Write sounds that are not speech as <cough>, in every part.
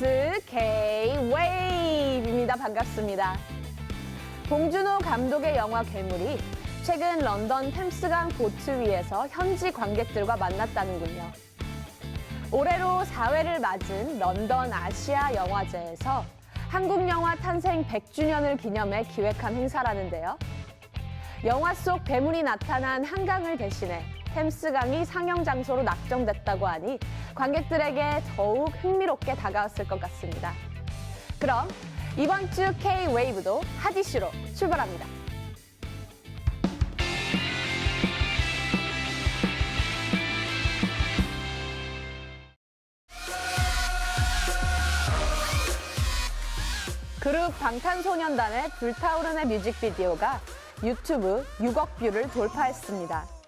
트와이스 K-웨이브입니다. 반갑습니다. 봉준호 감독의 영화 괴물이 최근 런던 템스강 보트 위에서 현지 관객들과 만났다는군요. 올해로 4회를 맞은 런던 아시아 영화제에서 한국 영화 탄생 100주년을 기념해 기획한 행사라는데요. 영화 속 괴물이 나타난 한강을 대신해 템스강이 상영 장소로 낙정됐다고 하니 관객들에게 더욱 흥미롭게 다가왔을 것 같습니다. 그럼 이번 주 K-웨이브도 핫 이슈로 출발합니다. 그룹 방탄소년단의 불타오르는 뮤직비디오가 유튜브 6억 뷰를 돌파했습니다.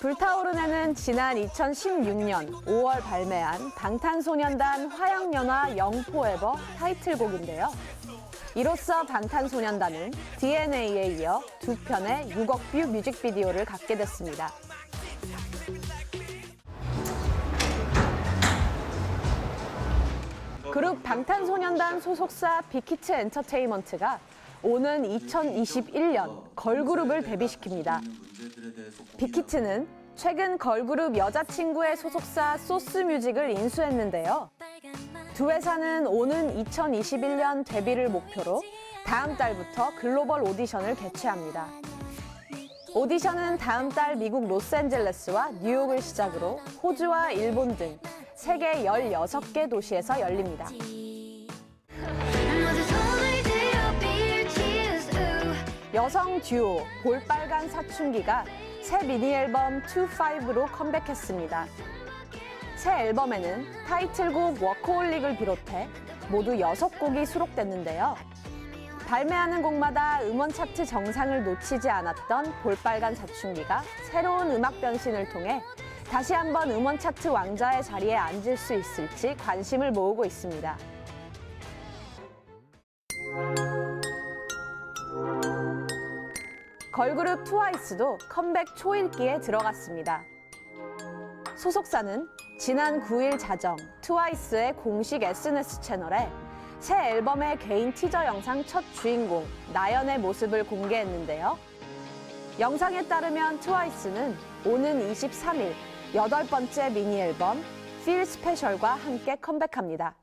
불타오르네는 지난 2016년 5월 발매한 방탄소년단 화양연화 영포에버 타이틀곡인데요. 이로써 방탄소년단은 DNA에 이어 두 편의 6억 뷰 뮤직비디오를 갖게 됐습니다. 그룹 방탄소년단 소속사 빅히트 엔터테인먼트가 오는 2021년 걸그룹을 데뷔시킵니다. 빅히트는 최근 걸그룹 여자친구의 소속사 소스뮤직을 인수했는데요. 두 회사는 오는 2021년 데뷔를 목표로 다음 달부터 글로벌 오디션을 개최합니다. 오디션은 다음 달 미국 로스앤젤레스와 뉴욕을 시작으로 호주와 일본 등 세계 16개 도시에서 열립니다. 여성 듀오 볼빨간 사춘기가 새 미니 앨범 25로 컴백했습니다. 새 앨범에는 타이틀곡 워커홀릭을 비롯해 모두 6곡이 수록됐는데요. 발매하는 곡마다 음원 차트 정상을 놓치지 않았던 볼빨간 사춘기가 새로운 음악 변신을 통해 다시 한번 음원 차트 왕자의 자리에 앉을 수 있을지 관심을 모으고 있습니다. 걸그룹 트와이스도 컴백 초읽기에 들어갔습니다. 소속사는 지난 9일 자정 트와이스의 공식 SNS 채널에 새 앨범의 개인 티저 영상 첫 주인공 나연의 모습을 공개했는데요. 영상에 따르면 트와이스는 오는 23일 여덟 번째 미니 앨범 Feel Special과 함께 컴백합니다.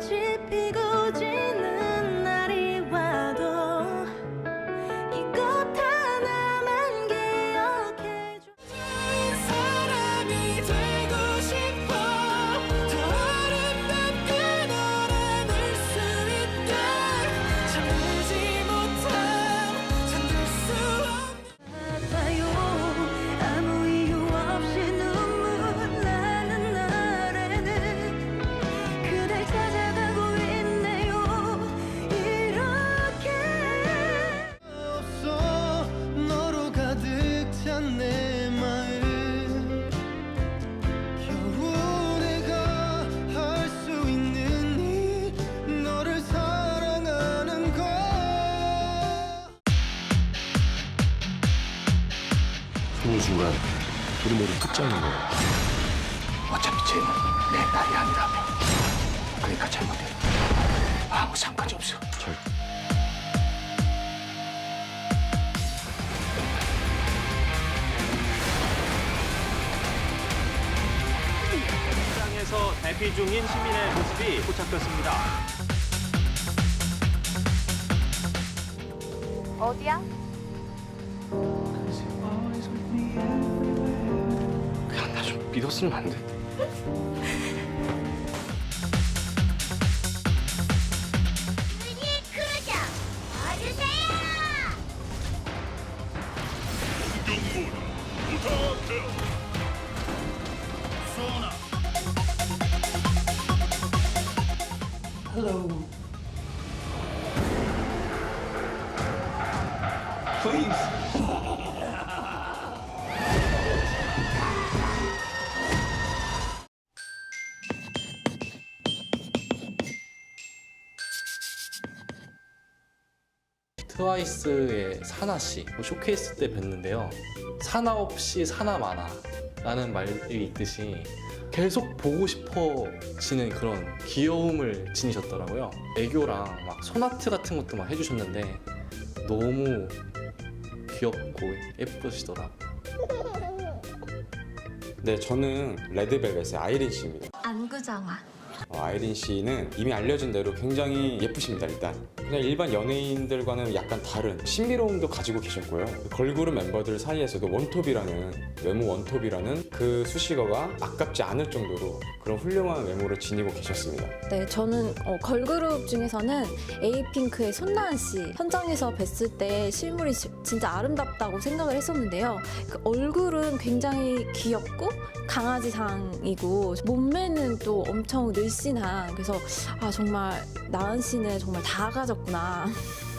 꽃이 피고 지 우리 모두 끝장인 거야. 어차피 쟤는 내 딸이 아니라며. 그러니까 잘못해. 아무 상관이 없어. 절. 현장에서 대피 중인 시민의 모습이 포착됐습니다. 어디야? 믿었으면 안 돼? 우리 크루저 와주세요 Please 트와이스의 사나 씨 쇼케이스 때 뵀는데요. 사나 없이 사나 많아 라는 말이 있듯이 계속 보고 싶어지는 그런 귀여움을 지니셨더라고요. 애교랑 막 손아트 같은 것도 막 해주셨는데 너무 귀엽고 예쁘시더라고요. 네, 저는 레드벨벳의 아이린 씨입니다. 안구정화. 어, 아이린 씨는 이미 알려진 대로 굉장히 예쁘십니다, 일단. 그냥 일반 연예인들과는 약간 다른 신비로움도 가지고 계셨고요. 걸그룹 멤버들 사이에서도 원톱이라는, 외모 원톱이라는 그 수식어가 아깝지 않을 정도로 그런 훌륭한 외모를 지니고 계셨습니다. 네, 저는 어, 걸그룹 중에서는 에이핑크의 손나은 씨 현장에서 뵀을 때 실물이 지- 진짜 아름답다고 생각을 했었는데요. 그 얼굴은 굉장히 귀엽고 강아지상이고 몸매는 또 엄청 늘씬한 그래서 아 정말 나은 씨는 정말 다 가졌구나. 하.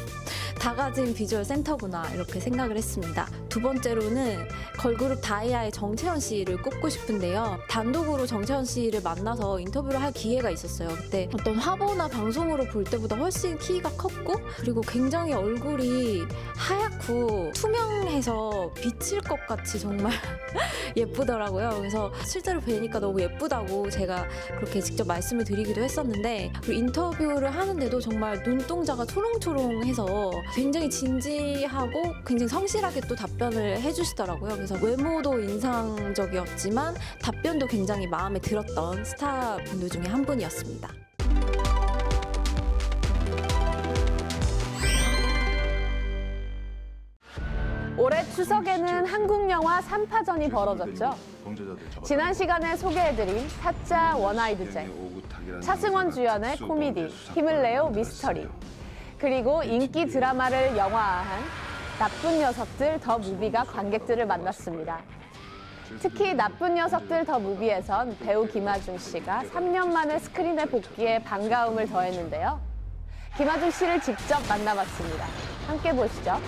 다 가진 비주얼 센터구나 이렇게 생각을 했습니다. 두 번째로는 걸그룹 다이아의 정채연 씨를 꼽고 싶은데요. 단독으로 정채연 씨를 만나서 인터뷰를 할 기회가 있었어요. 그때 어떤 화보나 방송으로 볼 때보다 훨씬 키가 컸고 그리고 굉장히 얼굴이 하얗고 투명해서 비칠 것 같이 정말 <laughs> 예쁘더라고요. 그래서 실제로 뵈니까 너무 예쁘다고 제가 그렇게 직접 말씀을 드리기도 했었는데 인터뷰를 하는데도 정말 눈동자가 초롱초롱해서 굉장히 진지하고 굉장히 성실하게 또 답변을 해주시더라고요. 그래서 외모도 인상적이었지만 답변도 굉장히 마음에 들었던 스타 분들 중에 한 분이었습니다. 올해 추석에는 한국 영화 3파전이 벌어졌죠. 지난 시간에 소개해드린 타짜 원아이드 잭, 차승원 주연의 코미디 힘을 내요 미스터리, 그리고 인기 드라마를 영화화한 나쁜 녀석들 더 무비가 관객들을 만났습니다. 특히 나쁜 녀석들 더 무비에선 배우 김하중 씨가 3년 만에 스크린에 복귀해 반가움을 더했는데요. 김하중 씨를 직접 만나봤습니다. 함께 보시죠.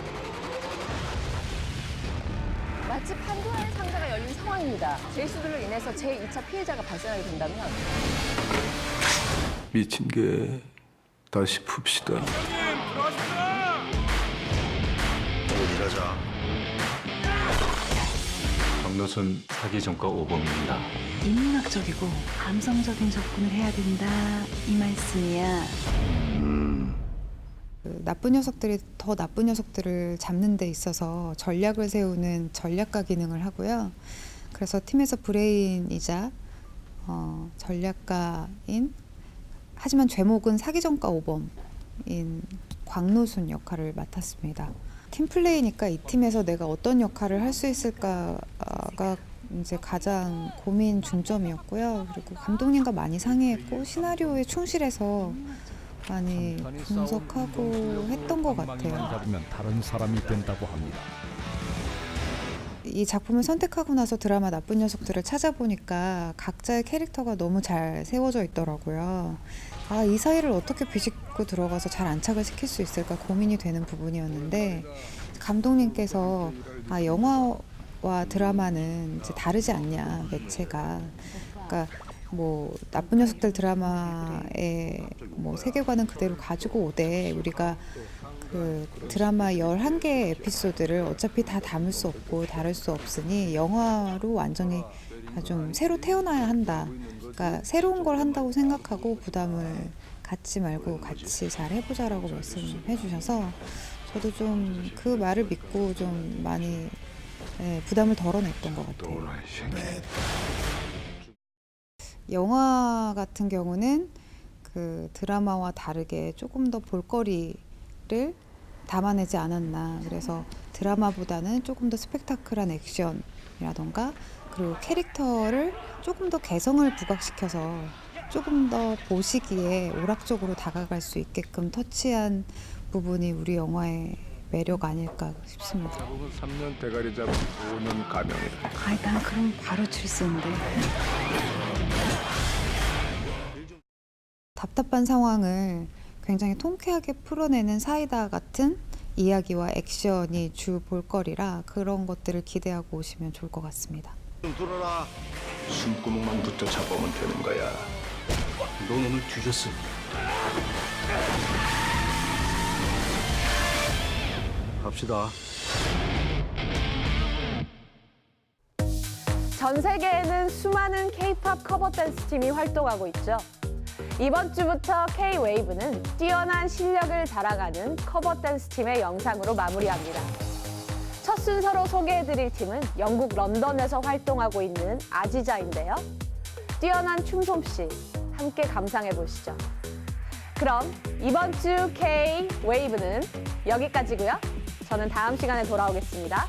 마치 판도라의 상자가 열린 상황입니다. 제이수들로 인해서 제2차 피해자가 발생하게 된다면 미친 게 다시 풉시다 일하자. 박노선 사기 전과 오범입니다. 인문학적이고 감성적인 접근을 해야 된다 이 말씀이야. 그 나쁜 녀석들이 더 나쁜 녀석들을 잡는 데 있어서 전략을 세우는 전략가 기능을 하고요. 그래서 팀에서 브레인이자 어, 전략가인 하지만 죄목은 사기전과 오범인 광노순 역할을 맡았습니다. 팀 플레이니까 이 팀에서 내가 어떤 역할을 할 수 있을까가 이제 가장 고민 중점이었고요. 그리고 감독님과 많이 상의했고 시나리오에 충실해서 많이 분석하고 했던 것 같아요. 다른 사람이 된다고 합니다 이 작품을 선택하고 나서 드라마 나쁜 녀석들을 찾아보니까 각자의 캐릭터가 너무 잘 세워져 있더라고요. 아, 이 사이를 어떻게 비집고 들어가서 잘 안착을 시킬 수 있을까 고민이 되는 부분이었는데 감독님께서 아, 영화와 드라마는 이제 다르지 않냐, 매체가. 그러니까 뭐 나쁜 녀석들 드라마의 뭐 세계관은 그대로 가지고 오되 우리가 그 드라마 11개의 에피소드를 어차피 다 담을 수 없고 다룰 수 없으니 영화로 완전히 좀 새로 태어나야 한다. 그러니까 새로운 걸 한다고 생각하고 부담을 갖지 말고 같이 잘 해보자라고 말씀해 주셔서 저도 좀 그 말을 믿고 좀 많이 예, 부담을 덜어냈던 것 같아요. 영화 같은 경우는 그 드라마와 다르게 조금 더 볼거리를 담아내지 않았나. 그래서 드라마보다는 조금 더 스펙타클한 액션이라던가 그리고 캐릭터를 조금 더 개성을 부각시켜서 조금 더 보시기에 오락적으로 다가갈 수 있게끔 터치한 부분이 우리 영화의 매력 아닐까 싶습니다. 3년 대가리 잡은 5년 가명이다 아이 난 그럼 바로 출세인데. 답답한 상황을 굉장히 통쾌하게 풀어내는 사이다 같은 이야기와 액션이 주 볼거리라 그런 것들을 기대하고 오시면 좋을 것 같습니다. 숨구멍만 붙어 잡으면 되는 거야. 넌 오늘 뒤졌어. 갑시다. 전 세계에는 수많은 K-팝 커버 댄스 팀이 활동하고 있죠. 이번 주부터 K-웨이브는 뛰어난 실력을 자랑하는 커버 댄스 팀의 영상으로 마무리합니다. 첫 순서로 소개해드릴 팀은 영국 런던에서 활동하고 있는 아지자인데요. 뛰어난 춤 솜씨 함께 감상해 보시죠. 그럼 이번 주 K-웨이브는 여기까지고요. 저는 다음 시간에 돌아오겠습니다.